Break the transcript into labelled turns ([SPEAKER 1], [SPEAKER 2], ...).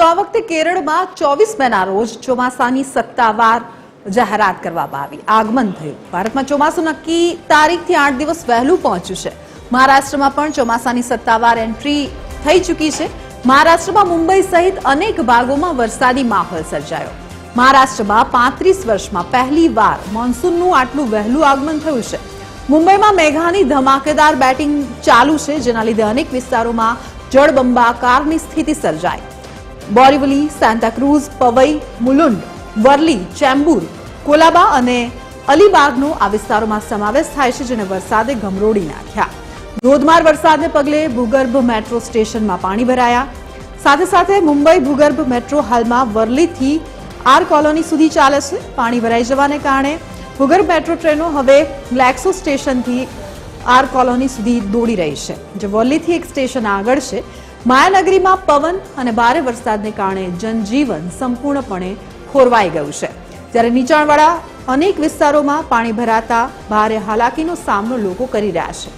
[SPEAKER 1] તો આ વખતે કેરળમાં ચોવીસ મેના રોજ ચોમાસાની સત્તાવાર જાહેરાત કરવામાં આવી. આગમન થયું. ભારતમાં ચોમાસું નક્કી તારીખથી આઠ દિવસ વહેલું પહોંચ્યું છે. મહારાષ્ટ્રમાં પણ ચોમાસાની સત્તાવાર એન્ટ્રી થઈ ચૂકી છે. મહારાષ્ટ્રમાં મુંબઈ સહિત અનેક ભાગોમાં વરસાદી માહોલ સર્જાયો. મહારાષ્ટ્રમાં પાંત્રીસ વર્ષમાં પહેલીવાર મોન્સૂનનું આટલું વહેલું આગમન થયું છે. મુંબઈમાં મેઘાની ધમાકેદાર બેટિંગ ચાલુ છે, જેના લીધે અનેક વિસ્તારોમાં જળબંબાકારની સ્થિતિ સર્જાઈ. બોરીવલી સાંતાક્રુઝ પવઈ, મુલુંડ, વર્લી, ચેમ્બુર, કોલાબા અને અલીબાગનો આ વિસ્તારોમાં સમાવેશ થાય છે, જેને વરસાદે ગમરોડી નાખ્યા. ધોધમાર વરસાદને પગલે ભૂગર્ભ મેટ્રો સ્ટેશનમાં પાણી ભરાયા. સાથે સાથે મુંબઈ ભૂગર્ભ મેટ્રો હાલમાં વર્લીથી આર કોલોની સુધી ચાલે છે, પાણી ભરાઈ જવાને કારણે. ભૂગર્ભ મેટ્રો ટ્રેનો હવે ગ્લેક્સો સ્ટેશનથી આર કોલોની સુધી દોડી રહી છે, જે વર્લીથી એક સ્ટેશન આગળ છે. માયાનગરીમાં પવન અને ભારે વરસાદને કારણે જનજીવન સંપૂર્ણપણે ખોરવાઈ ગયું છે. જ્યારે નીચાણવાળા અનેક વિસ્તારોમાં પાણી ભરાતા ભારે હાલાકીનો સામનો લોકો કરી રહ્યા છે.